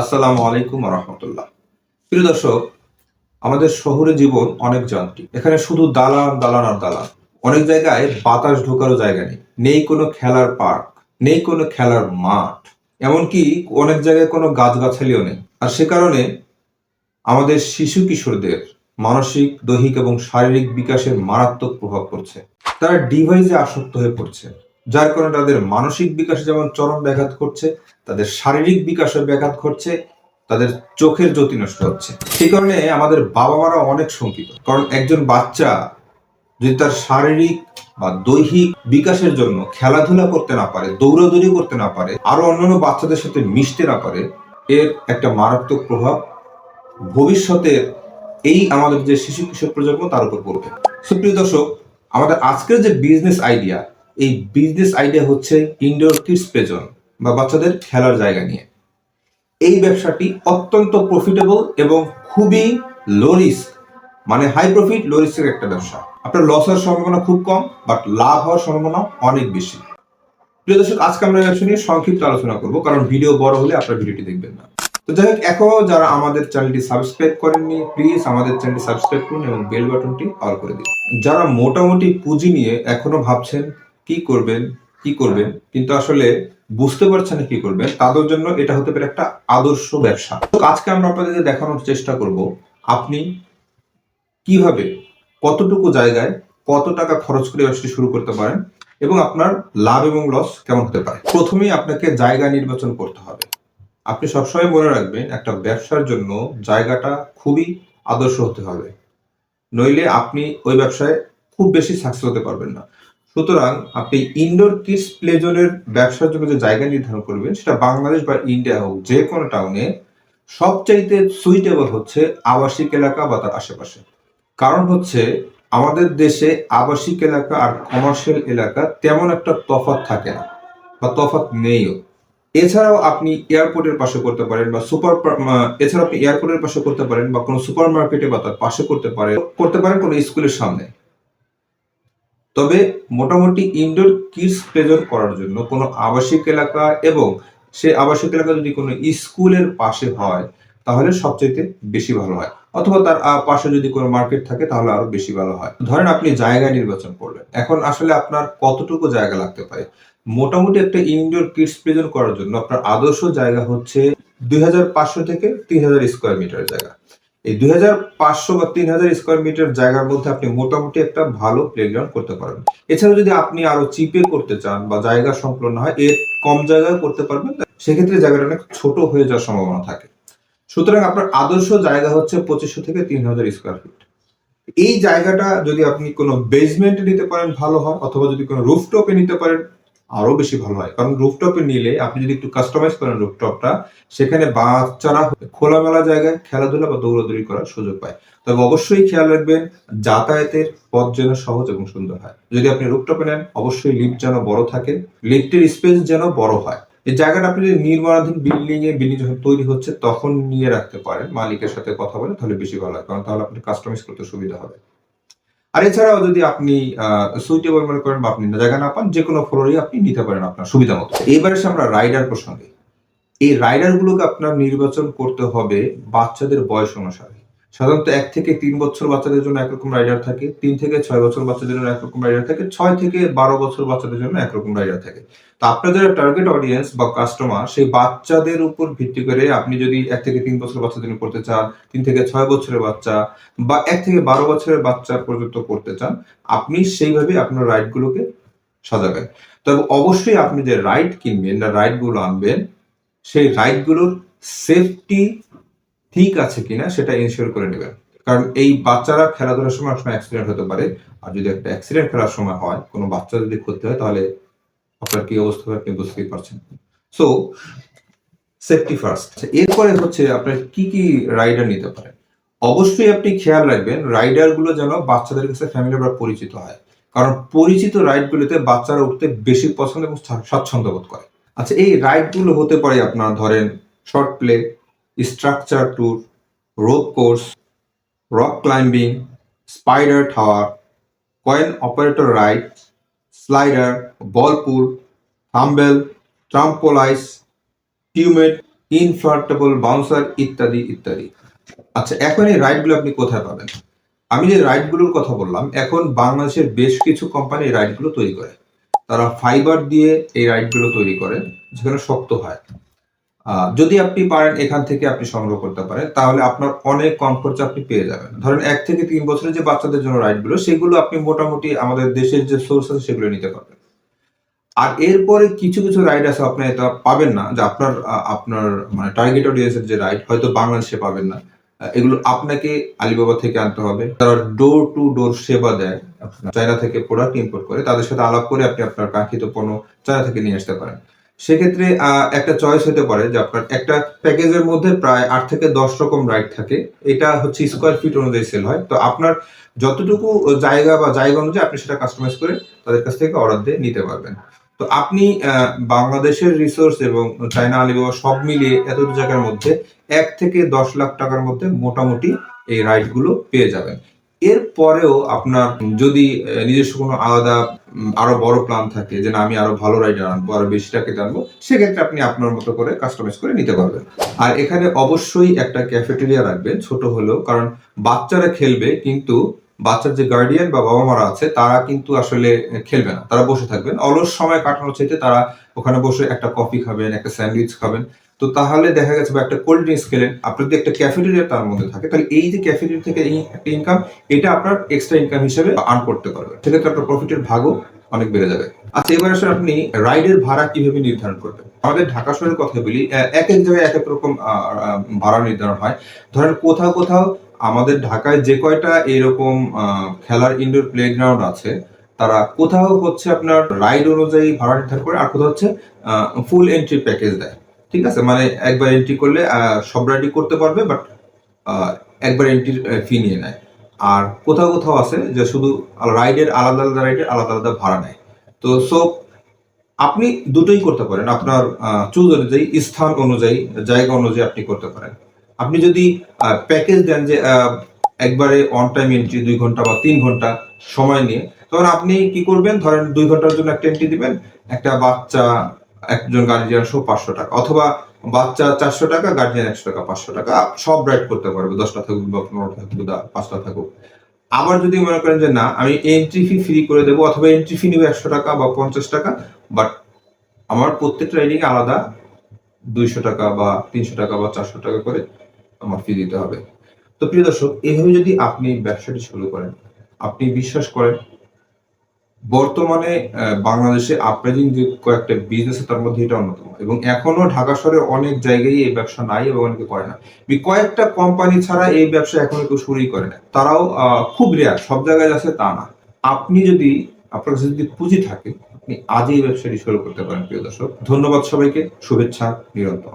আসসালামু আলাইকুম রহমতুল্লাহ প্রিয় দর্শক, আমাদের শহরে জীবন অনেক যান্ত্রিক। এখানে শুধু দালান দালান আর দালান। অনেক জায়গায় বাতাস ঢোকারও জায়গা নেই। নেই কোনো খেলার পার্ক, নেই কোনো খেলার মাঠ। এমনকি অনেক জায়গায় কোনো গাছগাছালিও নেই। আর সে কারণে আমাদের শিশু কিশোরদের মানসিক, দৈহিক এবং শারীরিক বিকাশের মারাত্মক প্রভাব পড়ছে। তারা ডিভাইসে আসক্ত হয়ে পড়ছে। যার কারণে তাদের মানসিক বিকাশে যেমন চরম ব্যাঘাত করছে তাদের শারীরিক বিকাশে ব্যাঘাত করছে তাদের চোখের জ্যোতি নষ্ট হচ্ছে। সেই কারণে আমাদের বাবা মারা অনেক শঙ্কিত। কারণ একজন বাচ্চা যদি তার শারীরিক বা দৈহিক বিকাশের জন্য খেলাধুলা করতে না পারে, দৌড়াদৌড়ি করতে না পারে, আরও অন্যান্য বাচ্চাদের সাথে মিশতে না পারে, এর একটা মারাত্মক প্রভাব ভবিষ্যতের এই আমাদের যে শিশু কিশোর প্রজন্ম তার উপর পড়বে। সুপ্রিয় দর্শক, আমাদের আজকের যে বিজনেস আইডিয়া এই বিজনেস আইডিয়া হচ্ছে ইনডোর কিডস প্লেজন বা বাচ্চাদের খেলার জায়গা নিয়ে। এই ব্যবসাটি অত্যন্ত প্রফিটেবল এবং খুবই লো রিস্ক মানে হাই প্রফিট লো রিস্কের একটা ব্যবসা। আপনার লস হওয়ার সম্ভাবনা খুব কম বাট লাভ হওয়ার সম্ভাবনা অনেক বেশি। প্রিয় দর্শক, আজকে আমরা ব্যবসা নিয়ে সংক্ষিপ্ত আলোচনা করব, কারণ ভিডিও বড় হলে আপনার ভিডিওটি দেখবেন না। তো যাই হোক, এখনও যারা আমাদের চ্যানেলটি সাবস্ক্রাইব করেননি প্লিজ আমাদের চ্যানেলটি সাবস্ক্রাইব করুন এবং বেল বাটনটি অল করে দিন। যারা মোটামুটি পুঁজি নিয়ে এখনও ভাবছেন কি করবেন কি করবেন কিন্তু আসলে বুঝতে পারছেন না কি করবেন তাদের জন্য এটা হতে পারে একটা আদর্শ ব্যবসা। তো আজকে আমরা আপনাদেরকে দেখানোর চেষ্টা করব আপনি কীভাবে কতটুকু জায়গায় কত টাকা খরচ করে ব্যবসাটি শুরু করতে পারেন এবং আপনার লাভ এবং লস কেমন হতে পারে। প্রথমেই আপনাকে জায়গা নির্বাচন করতে হবে। আপনি সবসময় মনে রাখবেন একটা ব্যবসার জন্য জায়গাটা খুবই আদর্শ হতে হবে। নইলে আপনি ওই ব্যবসায় খুব বেশি সাকসেস হতে পারবেন না। সুতরাং আপনি ইনডোর কিডস প্লেজনের ব্যবসার জন্য যে জায়গা নির্ধারণ করবেন, সেটা বাংলাদেশ বা ইন্ডিয়া হোক, যে কোনো টাউনে সবচাইতে সুইটেবল হচ্ছে আবাসিক এলাকা বা তার আশেপাশে। কারণ হচ্ছে আমাদের দেশে আবাসিক এলাকা আর কমার্শিয়াল এলাকা তেমন একটা তফাৎ থাকে না বা তফাৎ নেইও। এছাড়াও আপনি এয়ারপোর্টের পাশে করতে পারেন বা সুপার এছাড়াও আপনি এয়ারপোর্টের পাশে করতে পারেন বা কোনো সুপার মার্কেটে বা তার পাশে করতে পারেন করতে পারেন কোনো স্কুলের সামনে। তবে মোটামুটি ইনডোর কিডস প্রেজেন্ট করার জন্য কোনো আবাসিক এলাকা এবং সে আবাসিক এলাকা যদি কোনো স্কুলের পাশে হয়, তাহলে সবচেয়ে বেশি ভালো হয়। অথবা তার পাশে যদি কোনো মার্কেট থাকে, তাহলে আরও বেশি ভালো হয়। ধরেন আপনি জায়গা নির্বাচন করলেন। এখন আসলে আপনার কতটুকু জায়গা লাগতে পারে? মোটামুটি একটা ইনডোর কিডস প্রেজেন্ট করার জন্য আপনার আদর্শ জায়গা হচ্ছে দুই হাজার পাঁচশো থেকে তিন হাজার স্কোয়ার মিটার জায়গা। এই দুই হাজার পাঁচশো বা তিন হাজার স্কোয়ার মিটার জায়গার মধ্যে আপনি মোটামুটি একটা ভালো প্লেগ্রাউন্ড করতে পারবেন। এছাড়া যদি আপনি আরও চিপে করতে চান বা জায়গা সংকলন হয়, এর কম জায়গায় করতে পারবেন, সেক্ষেত্রে জায়গাটা অনেক ছোট হয়ে যাওয়ার সম্ভাবনা থাকে। সুতরাং আপনার আদর্শ জায়গা হচ্ছে পঁচিশশো থেকে তিন হাজার স্কোয়ার ফিট এই জায়গাটা যদি আপনি কোনো বেসমেন্টে নিতে পারেন, ভালো হয়, অথবা যদি কোনো রুফটপে নিতে পারেন আরও বেশি ভালো হয়। কারণ রুফটপে নিলে আপনি যদি একটু কাস্টমাইজ করেন রুফটপটা, সেখানে বাচ্চারা খোলামেলা জায়গায় খেলাধুলা বা দৌড়াদৌড়ি করার সুযোগ পায়। তবে অবশ্যই খেয়াল রাখবেন, যাতায়াতের পথ যেন সহজ এবং সুন্দর হয়। যদি আপনি রুফটপে নেন, অবশ্যই লিফট যেন বড় থাকে লিফটের স্পেস যেন বড় হয়। এই জায়গাটা আপনি যদি নির্মাণাধীন বিল্ডিং এ বিল্ডিং যখন তৈরি হচ্ছে, তখন নিয়ে রাখতে পারেন, মালিকের সাথে কথা বলে তাহলে বেশি ভালো হয়। কারণ তাহলে আপনি কাস্টমাইজ করতে সুবিধা হবে। আর এছাড়াও যদি আপনি সুইটেবল মনে করেন বা আপনি জায়গা না পান যে কোনো ফ্লোরই আপনি নিতে পারেন আপনার সুবিধা মতো। এবারে এসে আমরা রাইডার প্রসঙ্গে। এই রাইডার গুলোকে আপনার নির্বাচন করতে হবে বাচ্চাদের বয়স অনুসারে। সাধারণত এক থেকে তিন বছর বাচ্চাদের জন্য একরকম রাইডার থাকে, তিন থেকে ছয় বছর বাচ্চাদের জন্য একরকম রাইডার থাকে, ছয় থেকে বারো বছর বাচ্চাদের জন্য একরকম রাইডার থাকে। তো আপনার যারা টার্গেট অডিয়েন্স বা কাস্টমার সেই বাচ্চাদের উপর ভিত্তি করে আপনি যদি এক থেকে তিন বছর বাচ্চাদের জন্য করতে চান, তিন থেকে ছয় বছরের বাচ্চা বা এক থেকে বারো বছরের বাচ্চা পর্যন্ত করতে চান, আপনি সেইভাবে আপনার রাইডগুলোকে সাজাবেন। তবে অবশ্যই আপনি যে রাইড কিনবেন না রাইডগুলো আনবেন, সেই রাইডগুলোর সেফটি ঠিক আছে কিনা সেটা ইনশিওর করে নেবেন। কারণ এই বাচ্চারা খেলাধুলার সময় সময় অ্যাক্সিডেন্ট হতে পারে। আর যদি একটা অ্যাক্সিডেন্ট খেলার সময় হয়, কোনো বাচ্চা যদি ক্ষতি হয়, তাহলে আপনার কি অবস্থা হবে আপনি বুঝতেই পারছেন সো সেফটি ফার্স্ট এরপরে হচ্ছে আপনার কি কি রাইডার নিতে পারেন? অবশ্যই আপনি খেয়াল রাখবেন রাইডারগুলো যেন বাচ্চাদের কাছে ফ্যামিলি বা পরিচিত হয়। কারণ পরিচিত রাইড গুলোতে বাচ্চারা উঠতে বেশি পছন্দ এবং স্বা- স্বাচ্ছন্দ্য বোধ করে। আচ্ছা এই রাইডগুলো হতে পারে আপনার ধরেন soft play structure tour rope course rock climbing spider tower coin operator ride slider ball pool thumbnail ট্রাম্পোলাইস টিউমেট ইনফ্লাটেবল বাউন্সার ইত্যাদি ইত্যাদি। আচ্ছা এখন এই রাইডগুলো আপনি কোথায় পাবেন? আমি যে রাইডগুলোর কথা বললাম, এখন বাংলাদেশের বেশ কিছু কোম্পানি রাইডগুলো তৈরি করে। তারা ফাইবার দিয়ে এই রাইডগুলো তৈরি করে, যেখানে শক্ত হয়। যদি আপনি পারেন এখান থেকে আপনি সংগ্রহ করতে পারেন, তাহলে আপনার অনেক কম খরচে আপনি পেয়ে যাবেন। ধরেন এক থেকে তিন বছরের যে বাচ্চাদের জন্য রাইডগুলো, সেগুলো আপনি মোটামুটি আমাদের দেশের যে সোর্স আছে সেগুলো নিতে পারবেন। আর এরপরে কিছু কিছু রাইড আছে আপনি এটা পাবেন না, যে আপনার আপনার মানে টার্গেট অডিয়েন্সের যে রাইড, হয়তো বাংলাদেশে পাবেন না। এগুলো আপনাকে আলিবাবা থেকে আনতে হবে। তারা ডোর টু ডোর সেবা দেয় চায়না থেকে প্রোডাক্ট ইম্পোর্ট করে, তাদের সাথে আলাপ করে আপনি আপনার কাঙ্ক্ষিত পণ্য চায়না থেকে নিয়ে আসতে পারেন। সেক্ষেত্রে একটা চয়েস হতে পারে যে আপনার একটা প্যাকেজের মধ্যে প্রায় আট থেকে দশ রকম রাইড থাকে। এটা হচ্ছে স্কোয়ার ফিট অনুযায়ী সেল হয়। তো আপনার যতটুকু জায়গা বা জায়গা অনুযায়ী আপনি সেটা কাস্টমাইজ করে তাদের কাছ থেকে অর্ডার দিয়ে নিতে পারবেন। তো আপনি বাংলাদেশের রিসোর্স এবং চায়না আলিবাবা সব মিলিয়ে এতটুকু জায়গার মধ্যে এক থেকে দশ লাখ টাকার মধ্যে মোটামুটি এই রাইডগুলো পেয়ে যাবেন। এরপরেও আপনার যদি নিজস্ব কোনো আলাদা আরও বড় প্ল্যান থাকে যে না, আমি আরও ভালো রাইডার আনব, আরও বেশি টাকা আনব, সেক্ষেত্রে আপনি আপনার মতো করে কাস্টমাইজ করে নিতে পারবেন। আর এখানে অবশ্যই একটা ক্যাফেটেরিয়া রাখবেন, ছোট হলেও, কারণ বাচ্চারা খেলবে, কিন্তু বাচ্চার যে গার্ডিয়ান বা বাবা মারা আছে, তারা কিন্তু আসলে খেলবে না, তারা বসে থাকবেন। অলস সময় কাটানোর চাইতে তারা ওখানে বসে একটা কফি খাবেন, একটা স্যান্ডউইচ খাবেন। তো তাহলে দেখা গেছে বা একটা কোল্ড ড্রিঙ্কস খেলেন, আপনার যদি একটা ক্যাফেটেরিয়া তার মধ্যে থাকে, তাহলে এই যে ক্যাফেটেরিয়া থেকে এই একটা ইনকাম এটা আপনার এক্সট্রা ইনকাম হিসেবে আর্ন করতে পারবেন। সেক্ষেত্রে আপনার প্রফিটের ভাগও অনেক বেড়ে যাবে। আচ্ছা এবার আসলে আপনি রাইডের ভাড়া কীভাবে নির্ধারণ করবেন? আমাদের ঢাকা শহরের কথা বলি এক এক জায়গায় এক এক রকম ভাড়া নির্ধারণ হয়। ধরেন কোথাও কোথাও আমাদের ঢাকায় যে কয়টা এরকম খেলার ইনডোর প্লেগ্রাউন্ড আছে, তারা কোথাও হচ্ছে আপনার রাইড অনুযায়ী ভাড়া নির্ধারণ করে আর কোথাও হচ্ছে ফুল এন্ট্রি প্যাকেজ দেয়। ঠিক আছে? মানে একবার এন্ট্রি করলে সব রাইডই করতে পারবে বাট একবার এন্ট্রির ফি নিয়ে নেয়। আর কোথাও কোথাও আছে যে শুধু রাইডের আলাদা আলাদা রাইডের আলাদা আলাদা ভাড়া নেয়। তো সো আপনি দুটোই করতে পারেন। আপনার চুজ অনুযায়ী, স্থান অনুযায়ী, জায়গা অনুযায়ী আপনি করতে পারেন। আপনি যদি প্যাকেজ দেন যে একবারে অন টাইম এন্ট্রি দুই ঘণ্টা বা তিন ঘণ্টা সময় নিয়ে, তখন আপনি কি করবেন? ধরেন দুই ঘণ্টার জন্য একটা এন্ট্রি দিবেন। একটা বাচ্চা একজন গার্জিয়ান সহ পাঁচশো টাকা, অথবা বাচ্চা চারশো টাকা গার্জিয়ান একশো টাকা, পাঁচশো টাকা সব রাইড করতে পারবে, দশটা থাকুক বা পনেরোটা থাকুক পাঁচটা থাকুক। আবার যদি মনে করেন যে না, আমি এন্ট্রি ফি ফ্রি করে দেবো, অথবা এন্ট্রি ফি নেবে একশো টাকা বা পঞ্চাশ টাকা বাট আমার প্রত্যেকটা রাইডিং আলাদা দুইশো টাকা বা তিনশো টাকা বা চারশো টাকা করে আমার ফি দিতে হবে। তো প্রিয় দর্শক, এভাবে যদি আপনি ব্যবসাটি শুরু করেন, আপনি বিশ্বাস করেন বর্তমানে বাংলাদেশে আপরাইজিং যে কয়েকটা বিজনেস তার মধ্যে এটা অন্যতম। এবং এখনও ঢাকা শহরে অনেক জায়গায় এই ব্যবসা নাই এবং অনেকে করে না। কয়েকটা কোম্পানি ছাড়া এই ব্যবসা এখনও কেউ শুরুই করে না। তারাও খুব রেয়ার সব জায়গায় আছে তা না। আপনি যদি, আপনার কাছে যদি পুঁজি থাকে, আপনি আজই এই ব্যবসাটি শুরু করতে পারেন, প্রিয় দর্শক। ধন্যবাদ সবাইকে। শুভেচ্ছা, নিরন্তর।